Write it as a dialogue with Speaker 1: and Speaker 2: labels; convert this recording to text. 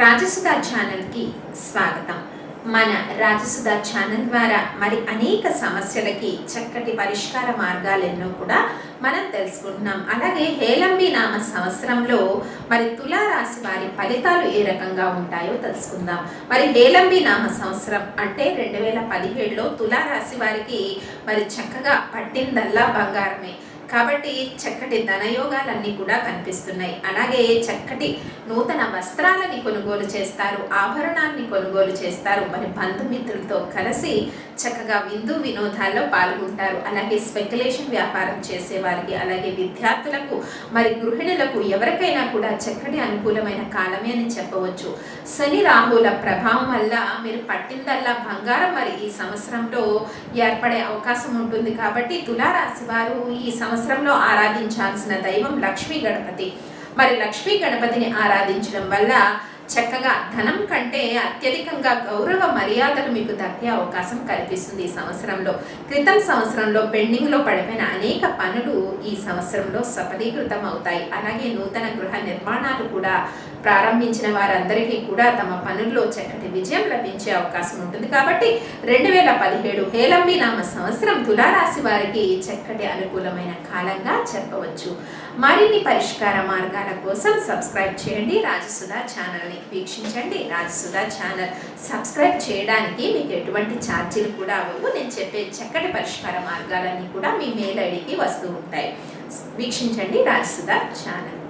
Speaker 1: రాజసుధ ఛానల్కి స్వాగతం. మన రాజసుధ ఛానల్ ద్వారా మరి అనేక సమస్యలకి చక్కటి పరిష్కార మార్గాలెన్నో కూడా మనం తెలుసుకుంటున్నాం. అలాగే హేలంబి నామ సంవత్సరంలో మరి తులారాశి వారి ఫలితాలు ఏ రకంగా ఉంటాయో తెలుసుకుందాం. మరి హేలంబి నామ సంవత్సరం అంటే రెండు వేల పదిహేడులో తులారాశి వారికి మరి చక్కగా పట్టిందల్లా బంగారమే. కాబట్టి చక్కటి ధనయోగాలన్నీ కూడా కనిపిస్తున్నాయి. అలాగే చక్కటి నూతన వస్త్రాలని కొనుగోలు చేస్తారు ఆభరణాన్ని కొనుగోలు చేస్తారు. మరి బంధుమిత్రులతో కలిసి చక్కగా విందు వినోదాల్లో పాల్గొంటారు. అలాగే స్పెక్యులేషన్ వ్యాపారం చేసేవారికి అలాగే విద్యార్థులకు మరి గృహిణులకు ఎవరికైనా కూడా చక్కటి అనుకూలమైన కాలమే అని చెప్పవచ్చు. శని రాహుల ప్రభావం వల్ల మీరు పట్టిందల్లా బంగారం మరి ఈ సంవత్సరంలో ఏర్పడే అవకాశం ఉంటుంది. కాబట్టి తులారాశి వారు ఈ సంవత్సరంలో ఆరాధించాల్సిన దైవం లక్ష్మీ గణపతి. మరి లక్ష్మీ గణపతిని ఆరాధించడం వల్ల చక్కగా ధనం కంటే అత్యధికంగా గౌరవ మర్యాదలు మీకు దక్కే అవకాశం కల్పిస్తుంది ఈ సంవత్సరంలో. క్రితం సంవత్సరంలో పెండింగ్లో పడిపోయిన అనేక సంవత్సరంలో సఫలీకృతం అవుతాయి అలాగే నూతన గృహ నిర్మాణాలు కూడా ప్రారంభించిన వారందరికీ కూడా తమ పనుల్లో చక్కటి విజయం లభించే అవకాశం ఉంటుంది. కాబట్టి రెండు వేల పదిహేడు హేలంబి నామ సంవత్సరం తులారాశి వారికి చక్కటి అనుకూలమైన కాలంగా చెప్పవచ్చు. మరిన్ని పరిష్కార మార్గాల కోసం సబ్స్క్రైబ్ చేయండి. రాజసుధా ఛానల్ని వీక్షించండి. రాజసుధా ఛానల్ సబ్స్క్రైబ్ చేయడానికి మీకు ఎటువంటి ఛార్జీలు కూడా అవ్వవు. నేను చెప్పే చక్కటి పరిష్కార మార్గాలన్నీ కూడా మీ మెయిల్ ఐడికి వస్తూ ఉంటాయి. వీక్షించండి రాజసుధా ఛానల్.